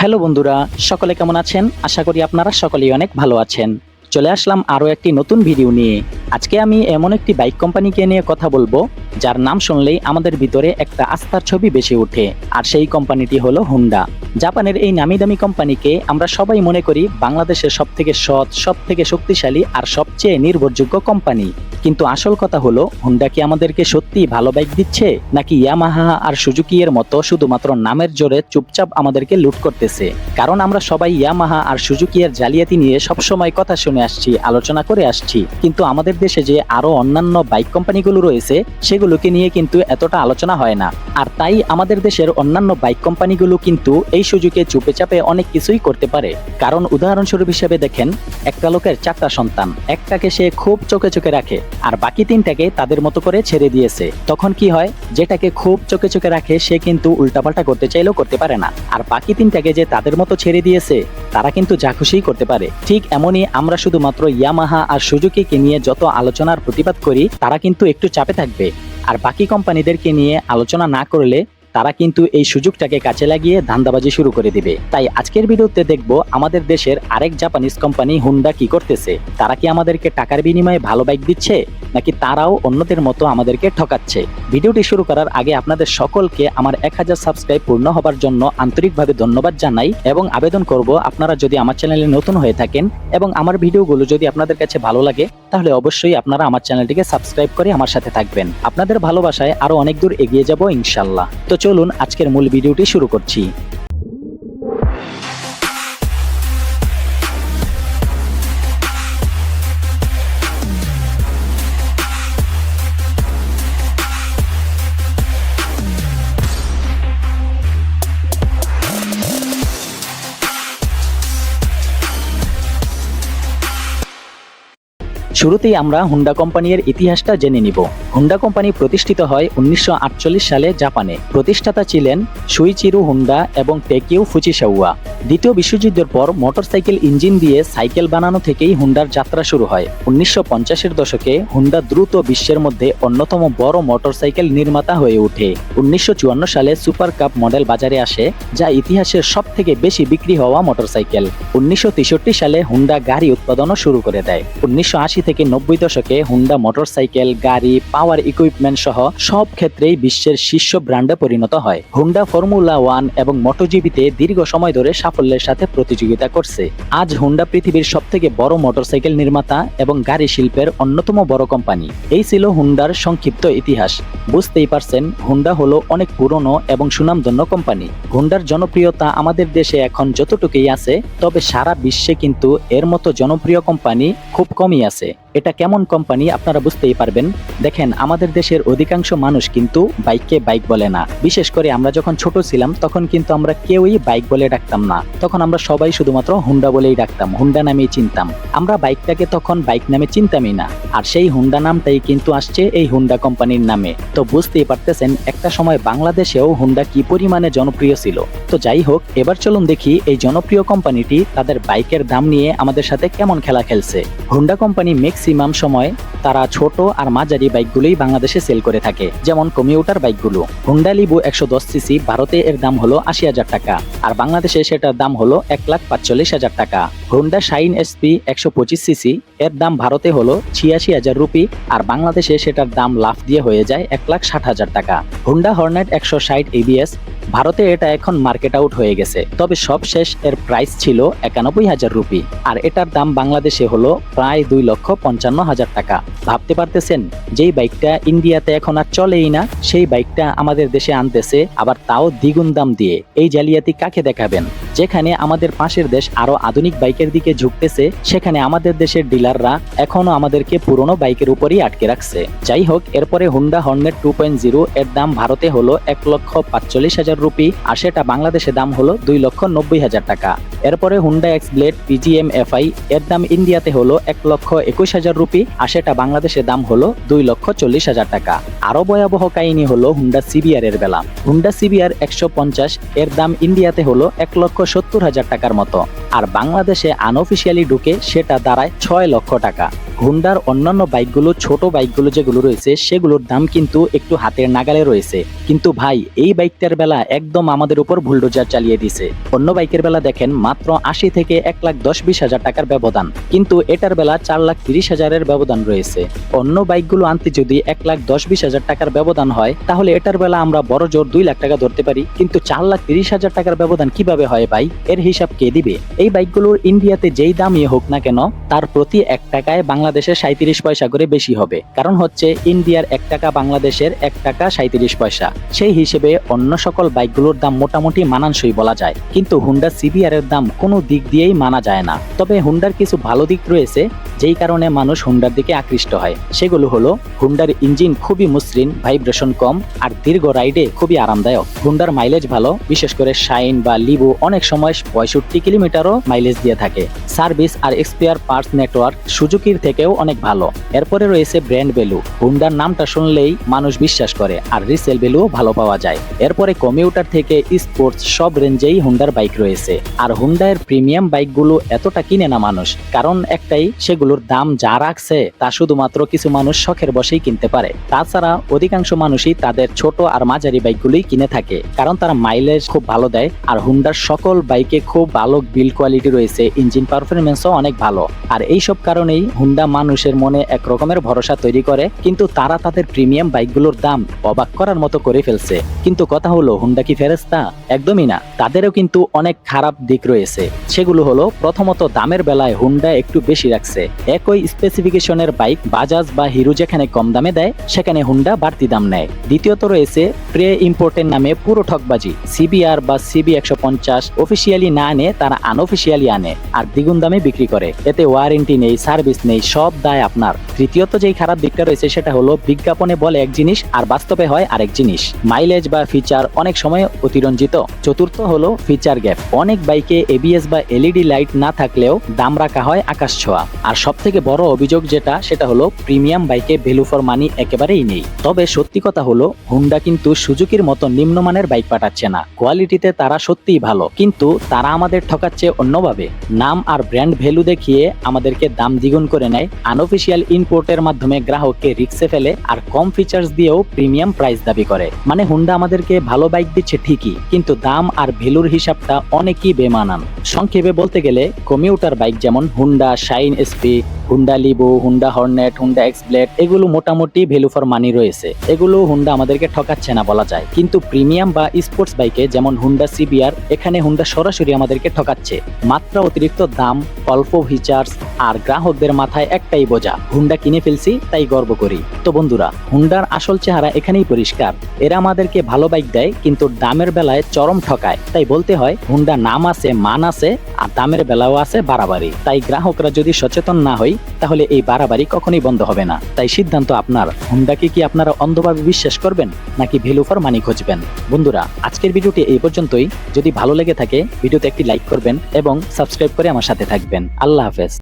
Hello বন্ধুরা, সকলে কেমন আছেন? আশা করি আপনারা সকলেই অনেক ভালো আছেন। চলে আসলাম আরও একটি নতুন ভিডিও নিয়ে। আজকে আমি এমন একটি বাইক কোম্পানিকে নিয়ে কথা বলব। যার নাম শুনলেই আমাদের ভিতরে একটা আস্থার ছবি বেশি ওঠে, আর সেই কোম্পানিটি হলো হুন্ডা জাপানের এই নামি দামি কোম্পানিকে আমরা সবাই মনে করি বাংলাদেশের সব থেকে সৎ সব থেকে শক্তিশালী আর সবচেয়ে নির্ভরযোগ্য কোম্পানি। কিন্তু আসল কথা হলো হুন্ডা কি আমাদেরকে সত্যি ভালো বাইক দিচ্ছে? নাকি ইয়ামাহা আর সুজুকি এর মতো শুধুমাত্র নামের জোরে চুপচাপ আমাদেরকে লুট করতেছে? কারণ আমরা সবাই ইয়ামাহা আর সুজুকি এর জালিয়াতি নিয়ে সবসময় কথা শুনে আসছি, আলোচনা করে আসছি। কিন্তু আমাদের দেশে যে আরও অন্যান্য বাইক কোম্পানিগুলো রয়েছে সেগুলোকে নিয়ে কিন্তু এতটা আলোচনা হয় না। আর তাই আমাদের দেশের অন্যান্য বাইক কোম্পানিগুলো কিন্তু এই সুযোগে চুপে চাপে অনেক কিছুই করতে পারে। কারণ উদাহরণস্বরূপ হিসেবে দেখেন, একটা লোকের চারটা সন্তান, একটাকে সে খুব চোখে চোখে রাখে, আর বাকি তিনটাকে তাদের মতো করে ছেড়ে দিয়েছে। তখন কি হয়, যেটাকে খুব চোখে চোখে রাখে, সে কিন্তু উল্টাপাল্টা করতে চাইলেও করতে পারে না। আর বাকি তিনটাকে যে তাদের মতো ছেড়ে দিয়েছে, তারা কিন্তু যা খুশিই করতে পারে। ঠিক এমনই আমরা শুধুমাত্র ইয়ামাহা আর সুজুকিকে নিয়ে যত আলোচনার প্রতিবাদ করি, তারা কিন্তু একটু চাপে থাকবে। আর বাকি কোম্পানিদেরকে নিয়ে আলোচনা না করলে তারা কিন্তু এই সুযোগটাকে কাজে লাগিয়ে ধান্দাবাজি শুরু করে দিবে। তাই আজকের ভিডিওতে দেখব আমাদের দেশের আরেক জাপানিজ কোম্পানি হুন্ডা কি করতেছে। তারা কি আমাদেরকে টাকার বিনিময়ে ভালো বাইক দিচ্ছে? নাকি তারাও অন্যদের মতো আমাদেরকে ঠকাচ্ছে? ভিডিওটি শুরু করার আগে আপনাদের সকলকে আমার এক হাজার সাবস্ক্রাইব পূর্ণ হবার জন্য আন্তরিকভাবে ধন্যবাদ জানাই এবং আবেদন করব আপনারা যদি আমার চ্যানেলে নতুন হয়ে থাকেন এবং আমার ভিডিওগুলো যদি আপনাদের কাছে ভালো লাগে, তাহলে অবশ্যই আপনারা আমার চ্যানেলটিকে সাবস্ক্রাইব করে আমার সাথে থাকবেন। আপনাদের ভালোবাসায় আরও অনেক দূর এগিয়ে যাব ইনশাল্লাহ তো চলুন আজকের মূল ভিডিওটি শুরু করছি। শুরুতেই আমরা হুন্ডা কোম্পানির ইতিহাসটা জেনে নিব। হুন্ডা কোম্পানি প্রতিষ্ঠিত হয় উনিশশো সালে জাপানে। প্রতিষ্ঠাতা ছিলেন সুইচিরু হুন্ডা এবং টেকিউ ফুচিসাউয়া দ্বিতীয় বিশ্বযুদ্ধের পর মোটরসাইকেল ইঞ্জিন দিয়ে সাইকেল বানানো থেকেই হুন্ডার যাত্রা শুরু হয়। উনিশশো পঞ্চাশের দশকে হুন্ডা দ্রুত বিশ্বের মধ্যে অন্যতম বড় মোটরসাইকেল নির্মাতা হয়ে ওঠে। উনিশশো চুয়ান্ন সালে সুপার কাপ মডেল বাজারে আসে, যা ইতিহাসের সব থেকে বেশি বিক্রি হওয়া মোটরসাইকেল। উনিশশো তেষট্টি সালে হুন্ডা গাড়ি উৎপাদনও শুরু করে দেয়। উনিশশো আশি থেকে নব্বই দশকে হুন্ডা মোটরসাইকেল, গাড়ি, পাওয়ার ইকুইপমেন্ট সহ সব ক্ষেত্রেই বিশ্বের শীর্ষ ব্র্যান্ডে পরিণত হয়। হুন্ডা ফর্মুলা ওয়ান এবং মোটোজিবিতে দীর্ঘ সময় ধরে সাফল্যের সাথে প্রতিযোগিতা করছে। আজ হুন্ডা পৃথিবীর সব থেকে বড় মোটরসাইকেল নির্মাতা এবং গাড়ি শিল্পের অন্যতম বড় কোম্পানি। এই ছিল হুন্ডার সংক্ষিপ্ত ইতিহাস। বুঝতেই পারছেন, হুন্ডা হলো অনেক পুরনো এবং সুনামধন্য কোম্পানি। হুন্ডার জনপ্রিয়তা আমাদের দেশে এখন যতটুকুই আছে, তবে সারা বিশ্বে কিন্তু এর মতো জনপ্রিয় কোম্পানি খুব কমই আছে। এটা কেমন কোম্পানি আপনারা বুঝতেই পারবেন। দেখেন, আমাদের দেশের অধিকাংশ মানুষ কিন্তু বাইককে বাইক বলে না। বিশেষ করে আমরা যখন ছোট ছিলাম, তখন কিন্তু আমরা কেউই বাইক বলে ডাকতাম না। তখন আমরা সবাই শুধুমাত্র হুন্ডা বলেই ডাকতাম হুন্ডা নামেই চিনতাম। আমরা বাইকটাকে তখন বাইক নামে চিনতামই না। আর সেই হুন্ডা নামটাই কিন্তু আসছে এই হুন্ডা কোম্পানির নামে। তো বুঝতেই পারতেছেন, একটা সময় বাংলাদেশেও হুন্ডা কি পরিমাণে জনপ্রিয় ছিল। তো যাই হোক, এবার চলুন দেখি এই জনপ্রিয় কোম্পানিটি তাদের বাইকের দাম নিয়ে আমাদের সাথে কেমন খেলা খেলছে। হুন্ডা কোম্পানি ম্যাক্সিমাম সময় তারা ছোট আর মাঝারি বাইকগুলোই বাংলাদেশে সেল করে থাকে, যেমন কমিউটার বাইকগুলো। হুন্ডা লিবু একশো দশ সিসি ভারতে এর দাম হলো আশি হাজার টাকা, আর বাংলাদেশে সেটার দাম হলো এক লাখ পাঁচচল্লিশ হাজার টাকা। হুন্ডা শাইন এসপি একশো পঁচিশ সিসি এর দাম ভারতে হলো ছিয়াশি হাজার রুপি, আর বাংলাদেশে সেটার দাম লাফ দিয়ে হয়ে যায় এক লাখ ষাট হাজার টাকা। হুন্ডা হর্নেট একশো ষাট এবিএস ভারতে এটা এখন মার্কেট আউট হয়ে গেছে, তবে সবশেষ এর প্রাইস ছিল একানব্বই হাজার রুপি, আর এটার দাম বাংলাদেশে হলো প্রায় দুই লক্ষ পঞ্চান্ন হাজার টাকা। ভাবতে পারতেছেন, যেই বাইকটা ইন্ডিয়াতে এখন আর চলেই না, সেই বাইকটা আমাদের দেশে আনতেছে, আবার তাও দ্বিগুণ দাম দিয়ে। এই জালিয়াতি কাকে দেখাবেন? যেখানে আমাদের পাশের দেশ আরও আধুনিক বাইকের দিকে ঝুঁকতেছে, সেখানে আমাদের দেশের ডিলাররা এখনও আমাদেরকে পুরনো বাইকের উপরই আটকে রাখছে। যাই হোক, এরপরে Honda Hornet two point zero এর দাম ভারতে হলো এক লক্ষ পাঁচচল্লিশ হাজার রুপি, আর সেটা বাংলাদেশে দাম হলো দুই লক্ষ নব্বই হাজার টাকা। এরপরে Honda X Blade PGM FI এর দাম ইন্ডিয়াতে হলো এক লক্ষ একুশ হাজার রুপি, আর সেটা বাংলাদেশে দাম হলো দুই লক্ষ চল্লিশ হাজার টাকা। আরও ভয়াবহ কাহিনী হলো হুন্ডা সিবিআর এর বেলা। হুন্ডা সিবিআর একশো পঞ্চাশ এর দাম ইন্ডিয়াতে হলো এক লক্ষ সত্তর হাজার টাকার মতো। আর বাংলাদেশে আনঅফিসিয়ালি ঢুকে সেটা দাঁড়ায় ছয় লক্ষ টাকা। হুন্ডার অন্যান্য বাইকগুলো, ছোট বাইকগুলো যেগুলো রয়েছে, সেগুলোর দাম কিন্তু একটু হাতের নাগালে রয়েছে। কিন্তু ভাই, এই বাইকটার বেলা একদম আমাদের উপর বুলডোজার চালিয়ে দিছে। অন্য বাইকের বেলা দেখেন, মাত্র আশি থেকে এক লাখ দশ বিশ হাজার টাকার ব্যবধান। কিন্তু এটার বেলা চার লাখ তিরিশ হাজারের ব্যবধান রয়েছে। অন্য বাইকগুলো আনতে যদি এক লাখ দশ বিশ হাজার টাকার ব্যবধান হয়, তাহলে এটার বেলা আমরা বড় জোর দুই লাখ টাকা ধরতে পারি। কিন্তু চার লাখ তিরিশ হাজার টাকার ব্যবধান কীভাবে হয় ভাই? এর হিসাব কে দিবে? এই বাইকগুলোর ইন্ডিয়াতে যেই দামই হোক না কেন, তার প্রতি এক টাকায় বাংলাদেশের সাঁত্রিশ পয়সা করে বেশি হবে। কারণ হচ্ছে, ইন্ডিয়ার এক টাকা, বাংলাদেশের এক টাকা সাঁত্রিশ পয়সা। সেই হিসেবে অন্য সকল বাইকগুলোর দাম মোটামুটি মানানসই বলা যায়। কিন্তু হুন্ডা সিবিআর এর দাম কোনো দিক দিয়েই মানা যায় না। তবে হুন্ডার কিছু ভালো দিক রয়েছে, যেই কারণে মানুষ হুন্ডার দিকে আকৃষ্ট হয়। সেগুলো হলো, হুন্ডার ইঞ্জিন খুবই মসৃণ, ভাইব্রেশন কম, আর দীর্ঘ রাইডে খুবই আরামদায়ক। হুন্ডার মাইলেজ ভালো, বিশেষ করে শাইন বা লিবু অনেক সময় পঁয়ষট্টি কিলোমিটারও মাইলেজ দিয়ে থাকে। সার্ভিস আর এক্সপিয়ার পার্টস নেটওয়ার্ক সুজুকির থেকেও অনেক ভালো। এরপরে রয়েছে ব্র্যান্ড ভ্যালু হুন্ডার নামটা শুনলেই মানুষ বিশ্বাস করে আর রিসেল ভ্যালুও ভালো পাওয়া যায়। এরপরে কমিউটার থেকে স্পোর্টস সব রেঞ্জেই হুন্ডার বাইক রয়েছে। আর হুন্ডার প্রিমিয়াম বাইকগুলো এতটা কিনে না মানুষ। কারণ একটাই, সেগুলোর দাম যা রাখছে তা শুধুমাত্র কিছু মানুষ শখের বসেই কিনতে পারে। তাছাড়া অধিকাংশ মানুষই তাদের ছোট আর মাঝারি বাইকগুলোই কিনে থাকে। কারণ তারা মাইলেজ খুব ভালো দেয় আর হুন্ডার সকল বাইকে খুব ভালো বিল কোয়ালিটি রয়েছে ইঞ্জিন পারফরমেন্সও অনেক ভালো। আর এই সব কারণেই হুন্ডা মানুষের মনে এক রকমের ভরসা তৈরি করে, কিন্তু তারা তাদের প্রিমিয়াম বাইকগুলোর দাম অবাক করার মতো করে ফেলছে। কিন্তু কথা হলো হুন্ডা কি ফেরেস্তা একদমই না। তাদেরও কিন্তু অনেক খারাপ দিক রয়েছে। সেগুলো হলো, প্রথমত দামের বেলায় হুন্ডা একটু বেশি রাখছে। একই স্পেসিফিকেশনের বাইক বাজাজ বা হিরো যেখানে কম দামে দেয়, সেখানে হুন্ডা বাড়তি দাম নেয়। দ্বিতীয়ত রয়েছে, প্রে ইম্পোর্টের নামে পুরো ঠকবাজি সিবিআর বা সিবি একশো পঞ্চাশ অফিসিয়ালি না আনে তারা আনঅফিসিয়ালি আনে আর দ্বিগুণ দামে বিক্রি করে। এতে ওয়ারেন্টি নেই সার্ভিস নেই, সব দায় আপনার। তৃতীয়ত যেই খারাপ দিকটা রয়েছে সেটা হলো বিজ্ঞাপনে বলে এক জিনিস আর বাস্তবে হয় আরেক জিনিস। মাইলেজ বা ফিচার অনেক সময় অতিরঞ্জিত। চতুর্থ হলো ফিচার গ্যাপ অনেক বাইকে এবিএস বা এলইডি লাইট না থাকলেও দাম রাখা হয় আকাশ ছোঁয়া। আর সব থেকে বড় অভিযোগ যেটা, সেটা হলো প্রিমিয়াম বাইকে ভ্যালু ফর মানি একেবারেই নেই। তবে সত্যি কথা হলো হুন্ডা কিন্তু সুজুকির মতো নিম্নমানের বাইক পাঠাচ্ছে না। কোয়ালিটিতে তারা সত্যিই ভালো। কিন্তু তারা আমাদের ঠকাচ্ছে অন্যভাবে, নাম আর ব্র্যান্ড ভ্যালু দেখিয়ে আমাদেরকে দাম দ্বিগুণ করে নেয় আনঅফিসিয়াল ইনপোর্টের মাধ্যমে গ্রাহককে রিক্সে ফেলে আর কম ফিচার্স দিয়েও প্রিমিয়াম প্রাইস দাবি করে। মানে হুন্ডা আমাদেরকে ভালো বাইক দিচ্ছে ঠিকই, কিন্তু দাম আর ভ্যালুর হিসাবটা অনেকই বেমানান। সংক্ষেপে বলতে গেলে কমিউটার বাইক যেমন Honda Shine SP Honda Livo Honda Hornet Honda X Blade এগুলো মোটামুটি ভ্যালু ফর মানি রয়েছে। এগুলো হুন্ডা আমাদেরকে ঠকাচ্ছে না বলা যায়। কিন্তু প্রিমিয়াম বা স্পোর্টস বাইকে যেমন হুন্ডা সিবিআর এখানে হুন্ডা সরাসরি আমাদেরকে ঠকাচ্ছে। মাত্রা অতিরিক্ত দাম, অল্প ফিচার্স আর গ্রাহকদের মাথায় একটাই বোঝা হুন্ডা কিনে ফেলছি, তাই গর্ব করি। তো বন্ধুরা হুন্ডার আসল চেহারা এখানেই পরিষ্কার। এরা আমাদেরকে ভালো বাইক দেয়, কিন্তু দামের বেলায় চরম ঠকায়। তাই বলতে হয় হুন্ডা নাম আছে, মান আছে, আর দামের বেলাও আছে, বাড়াবাড়ি। তাই গ্রাহকরা যদি সচেতন না হয় তাহলে এই বাড়াবাড়ি কখনোই বন্ধ হবে না। তাই সিদ্ধান্ত আপনার। হুন্ডাকে কি আপনারা অন্ধভাবে বিশ্বাস করবেন, নাকি ভ্যালু ফর মানি খুঁজবেন? বন্ধুরা, আজকের ভিডিওটি এই পর্যন্তই। যদি ভালো লেগে থাকে, ভিডিওতে একটি লাইক করবেন এবং সাবস্ক্রাইব করে আমার সাথে থাকবেন। আল্লাহ হাফেজ।